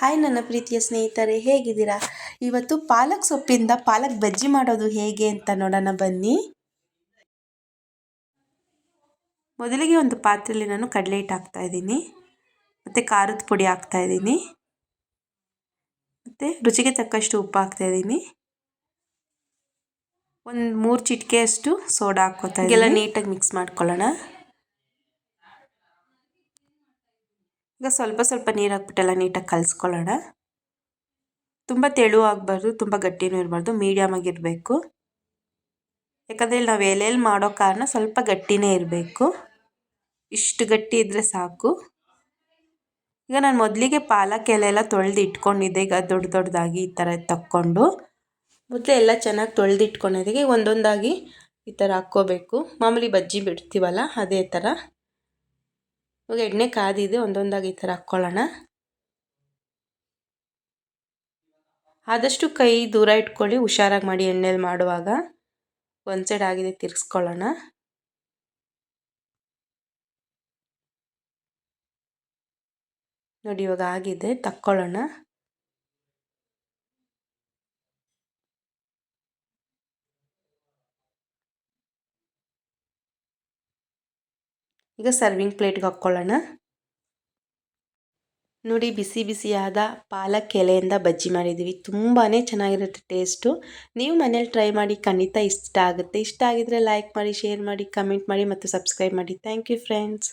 Hi ನನ್ನ ಪ್ರೀತಿಯ ಸ್ನೇಹಿತರೆ, ಹೇಗಿದ್ದೀರಾ? ಇವತ್ತು ಪಾಲಕ್ ಸೊಪ್ಪಿಂದ ಪಾಲಕ್ ಬಜ್ಜಿ ಮಾಡೋದು ಹೇಗೆ ಅಂತ ನೋಡೋಣ, ಬನ್ನಿ. ಮೊದಲಿಗೆ ಒಂದು ಪಾತ್ರೆಯಲ್ಲಿ ನಾನು ಕಡಲೆ ಹಿಟ್ಟು ಹಾಕ್ತಾ ಇದ್ದೀನಿ. ಮತ್ತು ಖಾರದ ಪುಡಿ ಹಾಕ್ತಾ ಇದ್ದೀನಿ. ಮತ್ತು ರುಚಿಗೆ ತಕ್ಕಷ್ಟು ಉಪ್ಪು ಹಾಕ್ತಾ ಇದ್ದೀನಿ. ಒಂದು ಮೂರು ಚಿಟಿಕೆಯಷ್ಟು ಸೋಡಾ ಹಾಕ್ಕೋತಾ ಎಲ್ಲ ನೀಟಾಗಿ ಮಿಕ್ಸ್ ಮಾಡ್ಕೊಳ್ಳೋಣ. ಈಗ ಸ್ವಲ್ಪ ಸ್ವಲ್ಪ ನೀರು ಹಾಕ್ಬಿಟ್ಟೆಲ್ಲ ನೀಟಾಗಿ ಕಲಿಸ್ಕೊಳ್ಳೋಣ. ತುಂಬ ತೆಳು ಆಗಬಾರ್ದು, ತುಂಬ ಗಟ್ಟಿನೂ ಇರಬಾರ್ದು ಮೀಡಿಯಮ್ ಆಗಿರಬೇಕು ಯಾಕಂದರೆ ನಾವು ಎಲೆಯಲ್ಲಿ ಮಾಡೋ ಕಾರಣ ಸ್ವಲ್ಪ ಗಟ್ಟಿನೇ ಇರಬೇಕು. ಇಷ್ಟು ಗಟ್ಟಿ ಇದ್ದರೆ ಸಾಕು. ಈಗ ನಾನು ಮೊದಲಿಗೆ ಪಾಲಕ್ ಎಲೆ ಎಲ್ಲ ತೊಳೆದು ಇಟ್ಕೊಂಡಿದ್ದೆ, ಈಗ ದೊಡ್ಡ ದೊಡ್ಡದಾಗಿ ಈ ಥರ ತಕ್ಕೊಂಡು. ಮೊದಲು ಎಲ್ಲ ಚೆನ್ನಾಗಿ ತೊಳೆದು ಇಟ್ಕೊಂಡಿದ್ದೆ ಒಂದೊಂದಾಗಿ ಈ ಥರ ಹಾಕ್ಕೋಬೇಕು. ಮಾಮೂಲಿ ಬಜ್ಜಿ ಬಿಡ್ತೀವಲ್ಲ, ಅದೇ ಥರ ಇವಾಗ ಎಣ್ಣೆ ಕಾದಿದೆ, ಒಂದೊಂದಾಗಿ ಈ ಥರ ಹಾಕ್ಕೊಳ್ಳೋಣ. ಆದಷ್ಟು ಕೈ ದೂರ ಇಟ್ಕೊಳ್ಳಿ, ಹುಷಾರಾಗಿ ಮಾಡಿ ಎಣ್ಣೆಲಿ ಮಾಡುವಾಗ. ಒಂದು ಸೈಡ್ ಆಗಿದೆ ತಿರ್ಗಿಸ್ಕೊಳ್ಳೋಣ. ನೋಡಿ ಇವಾಗ ಆಗಿದೆ, ತಕ್ಕೊಳ್ಳೋಣ. ಈಗ ಸರ್ವಿಂಗ್ ಪ್ಲೇಟ್ಗೆ ಹಾಕ್ಕೊಳ್ಳೋಣ. ನೋಡಿ ಬಿಸಿ ಬಿಸಿಯಾದ ಪಾಲಕ್ ಎಲೆಯಿಂದ ಬಜ್ಜಿ ಮಾಡಿದ್ದೀವಿ. ತುಂಬಾ ಚೆನ್ನಾಗಿರುತ್ತೆ ಟೇಸ್ಟು ನೀವು ಮನೇಲಿ ಟ್ರೈ ಮಾಡಿ ಖಂಡಿತ ಇಷ್ಟ ಆಗುತ್ತೆ. ಇಷ್ಟ ಆಗಿದ್ರೆ ಲೈಕ್ ಮಾಡಿ ಶೇರ್ ಮಾಡಿ ಕಮೆಂಟ್ ಮಾಡಿ ಮತ್ತು ಸಬ್ಸ್ಕ್ರೈಬ್ ಮಾಡಿ. Thank you friends